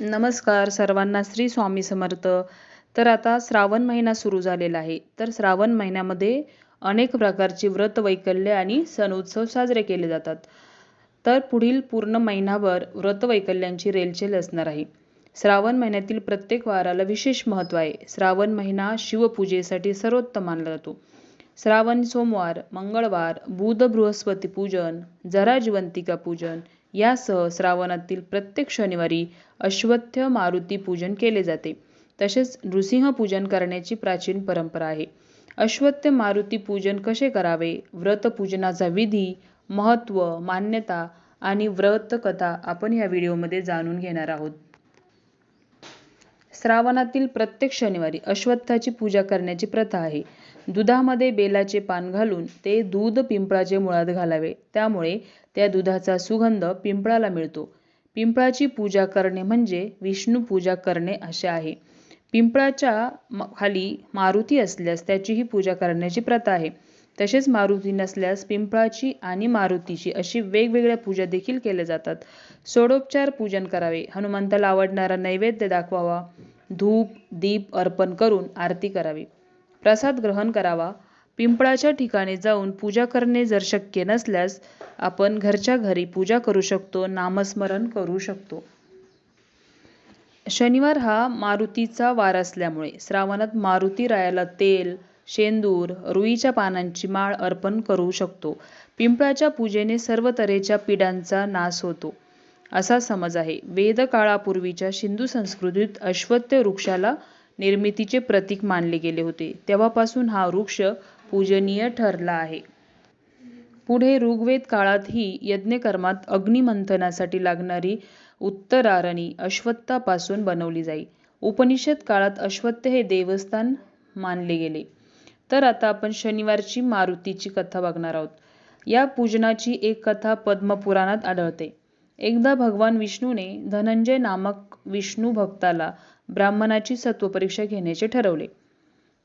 नमस्कार सर्वांना श्री स्वामी समर्थ. तर आता श्रावण महिना सुरू झालेला आहे. तर श्रावण महिन्यामध्ये अनेक प्रकारची व्रत वैकल्य आणि सण उत्सव साजरे केले जातात. तर पुढील पूर्ण महिनाभर व्रत वैकल्यांची रेलचेल असणार आहे. श्रावण महिन्यातील प्रत्येक वाराला विशेष महत्त्व आहे. श्रावण महिना शिवपूजेसाठी सर्वोत्तम मानला जातो. श्रावण सोमवार मंगळवार बुध बृहस्पती पूजन जराजवंतिका पूजन यासह श्रावणातील प्रत्येक शनिवारी अश्वत्थ मारुती पूजन केले जाते. तसेच नृसिंह पूजन करण्याची प्राचीन परंपरा आहे. अश्वत्थ मारुती पूजन कसे करावे? व्रत पूजनाचा विधी महत्त्व मान्यता आणि व्रत कथा आपण या व्हिडिओमध्ये जाणून घेणार आहोत. श्रावणातील प्रत्येक शनिवारी अश्वत्थाची पूजा करण्याची प्रथा आहे. दुधामध्ये बेलाचे पान घालून ते दूध पिंपळाचे मुळात घालावे. त्यामुळे त्या दुधाचा सुगंध पिंपळाला मिळतो. पिंपळाची पूजा करणे म्हणजे विष्णू पूजा करणे असे आहे. पिंपळाच्या खाली मारुती असल्यास त्याचीही पूजा करण्याची प्रथा आहे. तसेच मारुती नसल्यास पिंपळाची आणि मारुतीची अशी वेगवेगळ्या पूजा देखील केल्या जातात. सोडोपचार पूजन करावे. हनुमंताला आवडणारा नैवेद्य दाखवावा. धूप दीप अर्पण करून आरती करावी. प्रसाद ग्रहण करावा. पिंपळाच्या ठिकाणी जाऊन पूजा करणे जर शक्य नसल्यास आपण घरच्या घरी पूजा करू शकतो नामस्मरण करू शकतो. शनिवार हा मारुतीचा वार असल्यामुळे श्रावणात मारुती रायाला तेल शेंदूर रुईच्या पानांची माळ अर्पण करू शकतो. पिंपळाच्या पूजेने सर्व तऱ्हेच्या पिढ्यांचा नाश होतो. असा समज आहे. वेदकाळापूर्वीच्या सिंधू संस्कृतीत अश्वत्थ वृक्षाला निर्मितीचे प्रतीक मानले गेले होते. तेव्हापासून हा वृक्ष पूजनीय ठरला आहे. पुढे ऋग्वेद काळातही यज्ञकर्मात अग्निमंथनासाठी लागणारी उत्तरारणी अश्वत्थापासून बनवली जाई. उपनिषद काळात अश्वत्थ हे देवस्थान मानले गेले. तर आता आपण शनिवारची मारुतीची कथा बघणार आहोत. या पूजनाची एक कथा पद्मपुराणात आढळते. एकदा भगवान विष्णूने धनंजय नामक विष्णू भक्ताला ब्राह्मणाची सत्वपरीक्षा घेण्याचे ठरवले.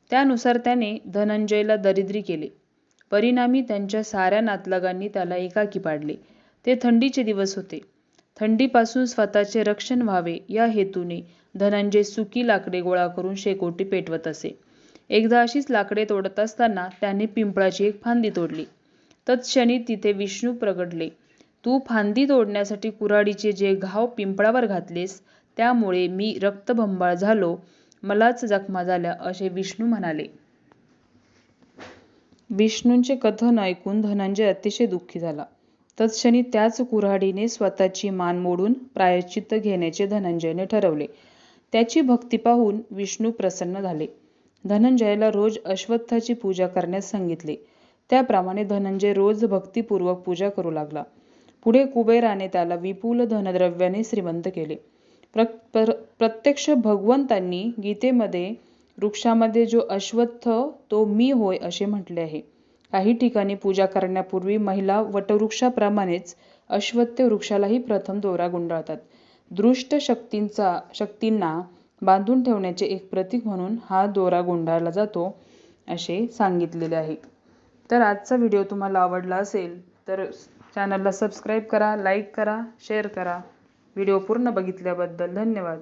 त्यानुसार त्याने धनंजयला दरिद्री केले. परिणामी त्यांच्या साऱ्या नातलगांनी त्याला एकाकी पाडले. ते थंडीचे दिवस होते. थंडीपासून स्वतःचे रक्षण व्हावे या हेतूने धनंजय सुकी लाकडे गोळा करून शेकोटी पेटवत असे. एकदा अशीच लाकडे तोडत असताना त्याने पिंपळाची एक फांदी तोडली. तत्क्षणी तिथे विष्णू प्रगटले. तू फांदी तोडण्यासाठी कुऱ्हाडीचे जे घाव पिंपळावर घातलेस त्यामुळे मी रक्तबंबाळ झालो. मलाच जखमा झाल्या असे विष्णू म्हणाले. विष्णूंचे कथन ऐकून धनंजय अतिशय दुःखी झाला. तत्क्षणी त्याच कुऱ्हाडीने स्वतःची मान मोडून प्रायश्चित्त घेण्याचे धनंजयने ठरवले. त्याची भक्ती पाहून विष्णू प्रसन्न झाले. धनंजयाला रोज अश्वत्थाची पूजा करण्यास सांगितले. त्याप्रमाणे धनंजय रोज भक्तिपूर्वक पूजा करू लागला. पुढे कुबेराने त्याला विपुल धनद्रव्याने श्रीमंत केले. प्र प्रत्यक्ष भगवंतांनी गीतेमध्ये वृक्षामध्ये जो अश्वत्थ तो मी होय असे म्हटले आहे. काही ठिकाणी पूजा करण्यापूर्वी महिला वटवृक्षाप्रमाणेच अश्वत्थ वृक्षालाही प्रथम दोरा गुंडाळतात. दृष्ट शक्तींचा शक्तींना बांधून ठेवण्याचे एक प्रतीक म्हणून हा दोरा गुंडाळला जातो असे सांगितलेले आहे. तर आजचा व्हिडिओ तुम्हाला आवडला असेल तर चॅनलला सबस्क्राईब करा लाईक करा शेअर करा. व्हिडिओ पूर्ण बघितल्याबद्दल धन्यवाद.